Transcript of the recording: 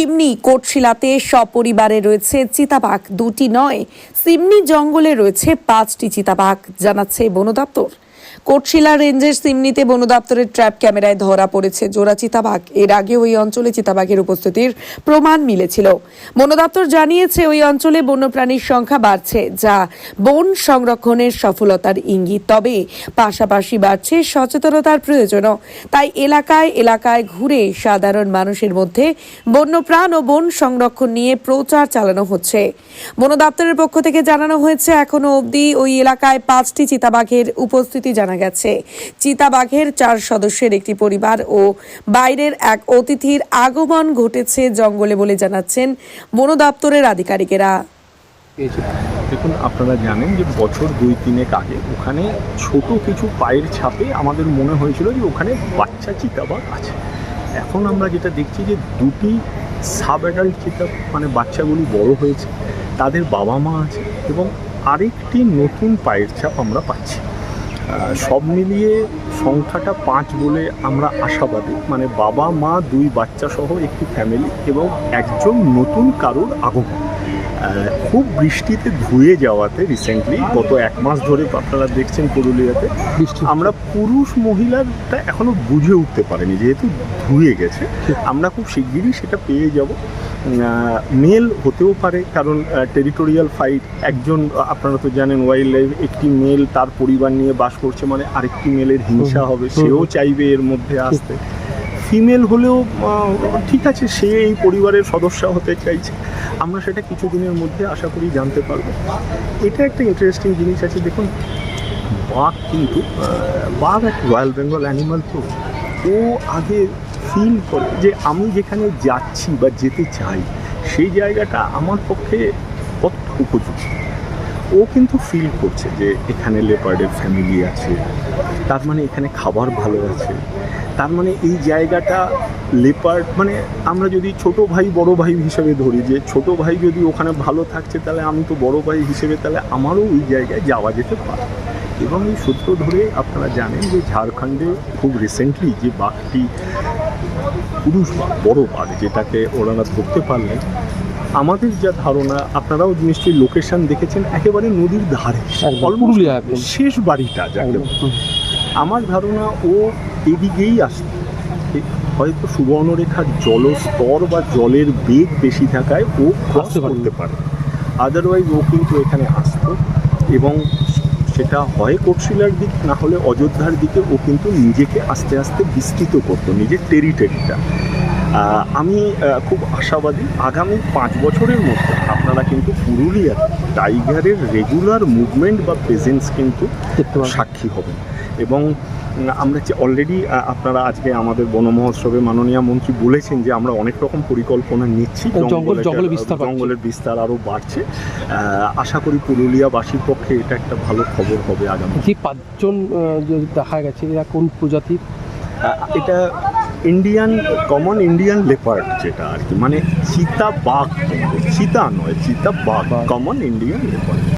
সিমনি কোটশিলাতে সপরিবারে রয়েছে চিতাবাঘ, দুটি নয়। সিমনি জঙ্গলে রয়েছে পাঁচটি চিতাবাঘ, জানাচ্ছে বন দপ্তর। কোটশিলা রেঞ্জের সিমনিতে বন দপ্তরের ট্র্যাপ ক্যামেরায় ধরা পড়েছে। জোড়া চিতাবাঘ। এর আগে ওই অঞ্চলে চিতাবাঘের উপস্থিতির প্রমাণ মিলেছিল। বন দপ্তর জানিয়েছে, ওই অঞ্চলে বন্যপ্রাণীর সংখ্যা বাড়ছে, যা বন সংরক্ষণের সফলতার ইঙ্গিত। তবে পাশাপাশি বাড়ছে সচেতনতার প্রয়োজনও। তাই এলাকায় এলাকায় ঘুরে সাধারণ মানুষের মধ্যে বন্যপ্রাণ ও বন সংরক্ষণ নিয়ে প্রচার চালানো হচ্ছে। বন দপ্তরের পক্ষ থেকে জানানো হয়েছে, এখনও অবধি ওই এলাকায় পাঁচটি চিতাবাঘের উপস্থিতি জানা গেছে। চিতাবাঘের চার সদস্যের একটি পরিবার ও বাইরের এক অতিথির আগমন ঘটেছে জঙ্গলে বলে জানাচ্ছেন বন দপ্তরের আধিকারিকেরা। দেখুন, আপনারা জানেন যে বছর দুই তিনেক আগে ওখানে ছোট কিছু পায়ের ছাপে আমাদের মনে হয়েছিল যে ওখানে বাচ্চা চিতাবাঘ আছে। এখন আমরা যেটা দেখছি যে দুটি সাব অ্যাডাল্ট চিতা মানে বাচ্চাগুলি বড় হয়েছে, তাদের বাবা মা আছে এবং আরেকটি নতুন পায়ের ছাপ আমরা পাচ্ছি। সব মিলিয়ে সংখ্যাটা পাঁচ বলে আমরা আশাবাদী। মানে বাবা মা দুই বাচ্চা সহ একটি ফ্যামিলি এবং একজন নতুন কারোর আগমন। খুব বৃষ্টিতে ধুয়ে যাওয়াতে রিসেন্টলি গত এক মাস ধরে আপনারা দেখছেন পুরুলিয়াতে বৃষ্টি। আমরা পুরুষ মহিলারটা এখনও বুঝে উঠতে পারিনি যেহেতু ধুয়ে গেছে আমরা খুব শিগগিরই সেটা পেয়ে যাব। মেল হতেও পারে কারণ টেরিটোরিয়াল ফাইট একজন আপনারা তো জানেন ওয়াইল্ড লাইফ একটি মেল তার পরিবার নিয়ে বাস করছে মানে আরেকটি মেলের হিংসা হবে সেও চাইবে এর মধ্যে আসতে। ফিমেল হলেও ঠিক আছে সে এই পরিবারের সদস্য হতে চাইছে। আমরা সেটা কিছুদিনের মধ্যে আশা করি জানতে পারব। এটা একটা ইন্টারেস্টিং জিনিস আছে দেখুন বাঘ কিন্তু বাঘ একটা রয়্যাল বেঙ্গল অ্যানিমাল তো। ও আগে ফিল করে যে আমি যেখানে যাচ্ছি বা যেতে চাই, সেই জায়গাটা আমার পক্ষে কতটা উপযুক্ত ও কিন্তু ফিল করছে যে এখানে লেপার্ডের ফ্যামিলি আছে, তার মানে এখানে খাবার ভালো আছে, তার মানে এই জায়গাটা লেপার্ড মানে আমরা যদি ছোট ভাই, বড় ভাই হিসেবে ধরি, যে ছোট ভাই যদি ওখানে ভালো থাকছে, তাহলে আমি তো বড় ভাই হিসেবে, তাহলে আমারও ওই জায়গায় যাওয়া যেতে পারে। এবং এই সূত্র ধরে আপনারা জানেন যে ঝাড়খণ্ডে খুব রিসেন্টলি যে বাঘটি পুরুষ বাঘ বড় বাঘ যেটাকে ওনারা ধরতে পারলেন আমাদের যা ধারণা আপনারাও নিশ্চয়ই লোকেশন দেখেছেন একেবারে নদীর ধারে। শেষ বাড়িটা যাকে আমার ধারণা ও এদিকেই আসতো। এ- হয়তো সুবর্ণরেখার জলস্তর বা জলের বেগ বেশি থাকায় ও ক্রস। করতে পারে। আদারওয়াইজ ও কিন্তু এখানে আসতো এবং সেটা হয় কোটশিলার দিক না হলে অযোধ্যার দিকে ও কিন্তু নিজেকে আস্তে আস্তে বিস্তৃত করতো নিজের টেরিটরিটা আমি খুব আশাবাদী আগামী পাঁচ বছরের মধ্যে আপনারা কিন্তু পুরুলিয়ার টাইগারের রেগুলার মুভমেন্ট বা প্রেজেন্স কিন্তু সাক্ষী হবেন। এবং আমরা যে অলরেডি আপনারা আজকে আমাদের বন মহোৎসবে মাননীয় মন্ত্রী বলেছেন যে আমরা অনেক রকম পরিকল্পনা নিচ্ছি জঙ্গল- জঙ্গলের- বিস্তার জঙ্গলের বিস্তার আরও বাড়ছে। আশা করি পুরুলিয়াবাসীর পক্ষে এটা একটা ভালো খবর হবে আগামী যে পাঁচজন দেখা গেছে এরা কোন প্রজাতির? এটা ইন্ডিয়ান কমন ইন্ডিয়ান লেপার্ড যেটা আর কি। মানে চিতা বাঘ চিতা নয় চিতা বাঘ। Common Indian leopard